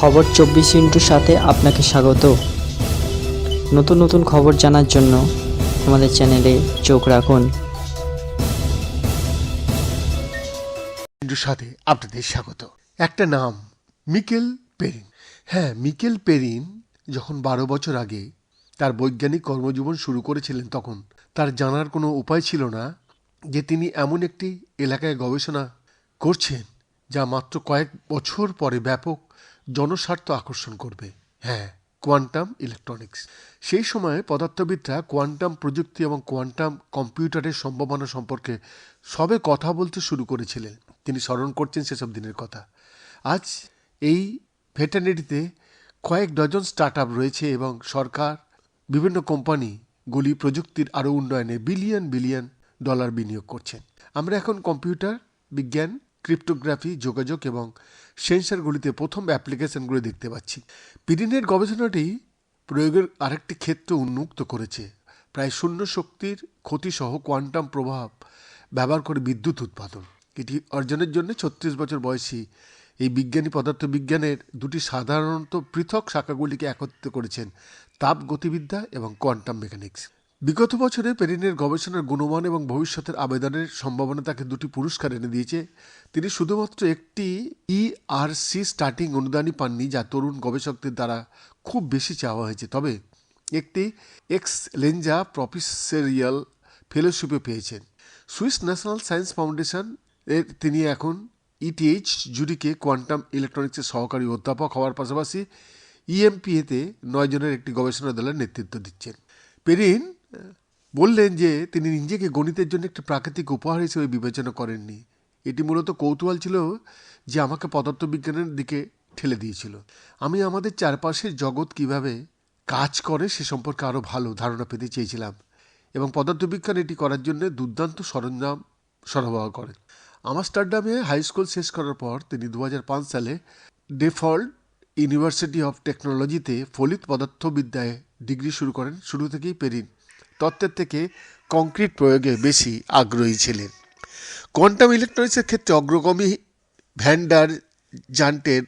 খবর চব্বিশ ইন্টুর সাথে আপনাকে স্বাগত। নতুন নতুন খবর জানার জন্য আমাদের চ্যানেলে চোখ রাখুন। সাথে আপনাদের স্বাগত। একটা নাম, মিকেল পেরিন। হ্যাঁ মিকেল পেরিন যখন বারো বছর আগে তার বৈজ্ঞানিক কর্মজীবন শুরু করেছিলেন তখন, তার জানার কোনো উপায় ছিল না যে তিনি এমন একটি এলাকায় গবেষণা করছেন যা মাত্র কয়েক বছর পরে ব্যাপক জনস্বার্থ আকর্ষণ করবে। হ্যাঁ কোয়ান্টাম ইলেকট্রনিক্স। সেই সময়ে পদার্থবিদরা কোয়ান্টাম প্রযুক্তি এবং কোয়ান্টাম কম্পিউটারের সম্ভাবনা সম্পর্কে সবে কথা বলতে শুরু করেছিলেন। তিনি স্মরণ করছেন সেসব দিনের কথা। আজ এই ভেটারিনারিতে কয়েক ডজন স্টার্ট রয়েছে এবং সরকার, বিভিন্ন কোম্পানিগুলি প্রযুক্তির আরও উন্নয়নে বিলিয়ন বিলিয়ন ডলার বিনিয়োগ করছেন। আমরা এখন কম্পিউটার বিজ্ঞান ক্রিপ্টোগ্রাফি, যোগাযোগ এবং সেন্সারগুলিতে প্রথম অ্যাপ্লিকেশনগুলি দেখতে পাচ্ছি। পিরিনের গবেষণাটি প্রয়োগের আরেকটি ক্ষেত্র উন্মুক্ত করেছে। প্রায় শূন্য শক্তির ক্ষতিসহ কোয়ান্টাম প্রভাব ব্যবহার করে বিদ্যুৎ উৎপাদন। এটি অর্জনের জন্য ছত্রিশ বছর বয়সী এই বিজ্ঞানী পদার্থবিজ্ঞানের দুটি সাধারণত পৃথক শাখাগুলিকে একত্রিত করেছেন তাপ গতিবিদ্যা এবং কোয়ান্টাম মেকানিক্স। বিগত বছরে পেরিনের গবেষণার গুণমান এবং ভবিষ্যতের আবেদনের সম্ভাবনা তাকে দুটি পুরস্কার এনে দিয়েছে। তিনি শুধুমাত্র একটি ইআরসি স্টার্টিং অনুদানই পাননি, যা তরুণ গবেষকদের দ্বারা খুব বেশি চাওয়া হয়েছে। তবে একটি এক্স লেঞ্জা প্রফেসরিয়াল ফেলোশিপে পেয়েছেন। সুইস ন্যাশনাল সায়েন্স ফাউন্ডেশন এর তিনি এখন ইটিএইচ জুরিকে কোয়ান্টাম ইলেকট্রনিক্সের সহকারী অধ্যাপক হওয়ার পাশাপাশি ইএমপিএতে নয় জনের একটি গবেষণা দলের নেতৃত্ব দিচ্ছেন। পেরিন বললেন যে তিনি নিজেকে গণিতের জন্য একটি প্রাকৃতিক উপহার হিসেবে বিবেচনা করেননি। এটি মূলত কৌতূহল ছিল যে আমাকে পদার্থবিজ্ঞানের দিকে ঠেলে দিয়েছিল। আমি আমাদের চারপাশের জগৎ কীভাবে কাজ করে সে সম্পর্কে আরও ভালো ধারণা পেতে চেয়েছিলাম এবং পদার্থবিজ্ঞান এটি করার জন্য দুর্দান্ত সরঞ্জাম সরবরাহ করেন আমস্টারডামে হাই স্কুল শেষ করার পর তিনি দু হাজার পাঁচ সালে ডেফল্ট ইউনিভার্সিটি অফ টেকনোলজিতে ফলিত পদার্থবিদ্যায় ডিগ্রি শুরু করেন। শুরু থেকেই পেরিন। তত্ত্বের থেকে কংক্রিট প্রয়োগে বেশি আগ্রহী ছিলেন। কোয়ান্টাম ইলেকট্রনিক্সের ক্ষেত্রে অগ্রগামী ভ্যান্ডার জান্টের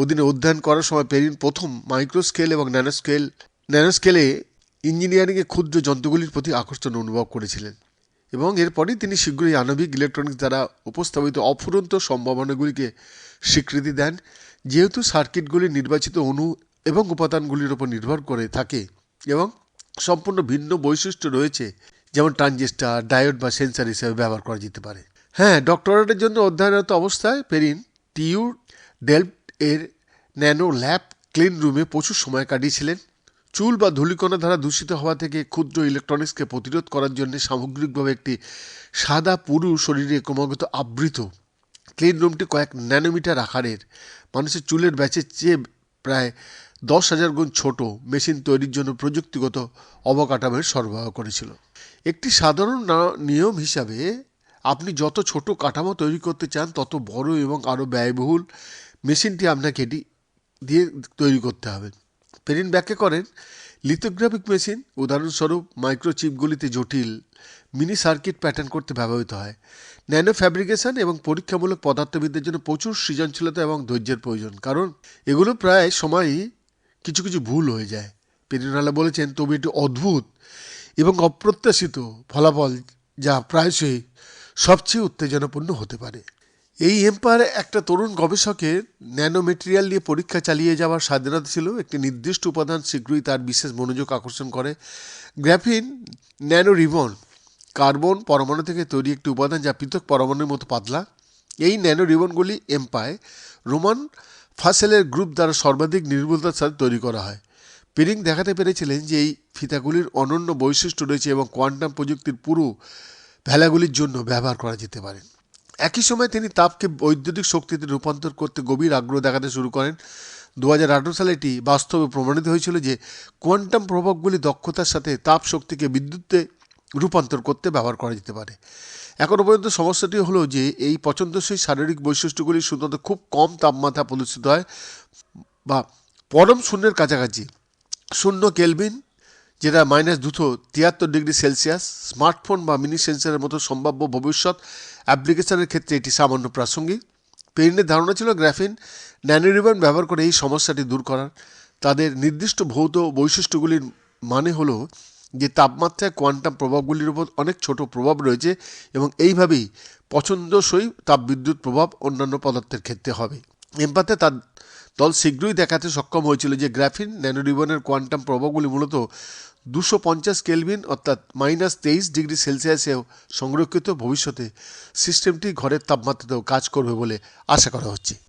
অধীনে অধ্যয়ন করার সময় পেরিন প্রথম মাইক্রোস্কেল এবং ন্যানোস্কেল, ন্যানোস্কেলে ইঞ্জিনিয়ারিংয়ে ক্ষুদ্র যন্ত্রগুলির প্রতি আকর্ষণ অনুভব করেছিলেন এবং এরপরেই তিনি শীঘ্রই আণবিক ইলেকট্রনিক্স দ্বারা উপস্থাপিত অফুরন্ত সম্ভাবনাগুলিকে স্বীকৃতি দেন, যেহেতু সার্কিটগুলি নির্বাচিত অণু এবং উপাদানগুলির উপর নির্ভর করে থাকে এবং সম্পূর্ণ ভিন্ন বৈশিষ্ট্য রয়েছে, যেমন ট্রানজিস্টার, ডায়োড বা সেন্সার হিসেবে ব্যবহার করা যেতে পারে। হ্যাঁ ডক্টরেটের জন্য অধ্যয়নরত অবস্থায় পেরিন টিউ ডেল্প এর ন্যানো ল্যাব ক্লিন রুমে প্রচুর সময় কাটিয়েছিলেন। চুল বা ধূলিকণা দ্বারা দূষিত হওয়া থেকে ক্ষুদ্র ইলেকট্রনিক্সকে প্রতিরোধ করার জন্য সামগ্রিকভাবে একটি সাদা পুরু শরীরে ক্রমাগত আবৃত। ক্লিন রুমটি কয়েক ন্যানোমিটার আকারের। মানুষের চুলের ব্যাচের চেয়ে প্রায় দশ হাজার গুণ ছোট মেশিন তৈরির জন্য প্রযুক্তিগত অবকাঠামোর সরবরাহ করেছিল। একটি সাধারণ নিয়ম হিসাবে আপনি যত ছোট কাঠামো তৈরি করতে চান, তত বড় এবং আরও ব্যয়বহুল মেশিনটি আপনাকে এটি দিয়ে তৈরি করতে হবে। পেরিন ব্যাখ্যা করেন, লিথোগ্রাফিক মেশিন উদাহরণস্বরূপ মাইক্রোচিপগুলিতে জটিল মিনি সার্কিট প্যাটার্ন করতে ব্যবহৃত হয়। ন্যানো ফ্যাব্রিকেশন এবং পরীক্ষামূলক পদার্থবিদ্যার জন্য প্রচুর সৃজনশীলতা এবং ধৈর্যের প্রয়োজন। কারণ এগুলো প্রায় সময়ই কিছু কিছু ভুল হয়ে যায়। পেরিনালা বলেছেন, তবে এটি অদ্ভুত এবং অপ্রত্যাশিত ফলাফল যা প্রায়শই সবচেয়ে উত্তেজনাপূর্ণ হতে পারে। এই এম্পায়ারে একটা তরুণ গবেষকের ন্যানো মেটেরিয়াল নিয়ে পরীক্ষা চালিয়ে যাওয়ার স্বাধীনতা ছিল। একটি নির্দিষ্ট উপাদান শীঘ্রই তার বিশেষ মনোযোগ আকর্ষণ করে। গ্রাফিন ন্যানো রিবন, কার্বন পরমাণু থেকে তৈরি একটি উপাদান যা পৃথক পরমাণুর মতো পাতলা। এই ন্যানো রিবনগুলি এম্পায় রোমান ফাসেলের গ্রুপ দ্বারা সর্বাধিক নির্ভুলতার সাথে তৈরি করা হয়। পেরিং দেখাতে পেরেছিলেন যে এই ফিতাগুলির অনন্য বৈশিষ্ট্য রয়েছে এবং কোয়ান্টাম প্রযুক্তির পুরো ভেলাগুলির জন্য ব্যবহার করা যেতে পারে। একই সময় তিনি তাপকে বৈদ্যুতিক শক্তিতে রূপান্তর করতে গভীর আগ্রহ দেখাতে শুরু করেন। দু হাজার আঠেরো সালে এটি বাস্তবে প্রমাণিত হয়েছিল যে কোয়ান্টাম প্রভাবগুলি দক্ষতার সাথে তাপ শক্তিকে বিদ্যুতে রূপান্তর করতে ব্যবহার করা যেতে পারে। এখনও পর্যন্ত সমস্যাটি হলো যে, এই পছন্দসই শারীরিক বৈশিষ্ট্যগুলি শুধুমাত্র খুব কম তাপমাত্রা প্রদর্শিত হয় বা পরম শূন্যের কাছাকাছি। শূন্য কেলভিন, যেটা মাইনাস দুশো তিয়াত্তর ডিগ্রি সেলসিয়াস, স্মার্টফোন বা মিনি সেন্সারের মতো সম্ভাব্য ভবিষ্যৎ অ্যাপ্লিকেশনের ক্ষেত্রে এটি সামান্য প্রাসঙ্গিক। পেরিনের ধারণা ছিল গ্রাফিন ন্যানোরিবন ব্যবহার করে এই সমস্যাটি দূর করার। তাদের নির্দিষ্ট ভৌত বৈশিষ্ট্যগুলির মানে হলো যে তাপমাত্রায় কোয়ান্টাম প্রভাবগুলির উপর অনেক ছোট প্রভাব রয়েছে এবং এইভাবেই পছন্দসই তাপবিদ্যুৎ প্রভাব অন্যান্য পদার্থের ক্ষেত্রে হবে। এমপাতে তার দল শীঘ্রই দেখাতে সক্ষম হয়েছিল যে গ্রাফিন ন্যানোরিবনের কোয়ান্টাম প্রভাবগুলি মূলত দুশো পঞ্চাশ কেলভিন অর্থাৎ মাইনাস তেইশ ডিগ্রি সেলসিয়াসেও সংরক্ষিত ভবিষ্যতে সিস্টেমটি ঘরের তাপমাত্রাতেও কাজ করবে বলে আশা করা হচ্ছে।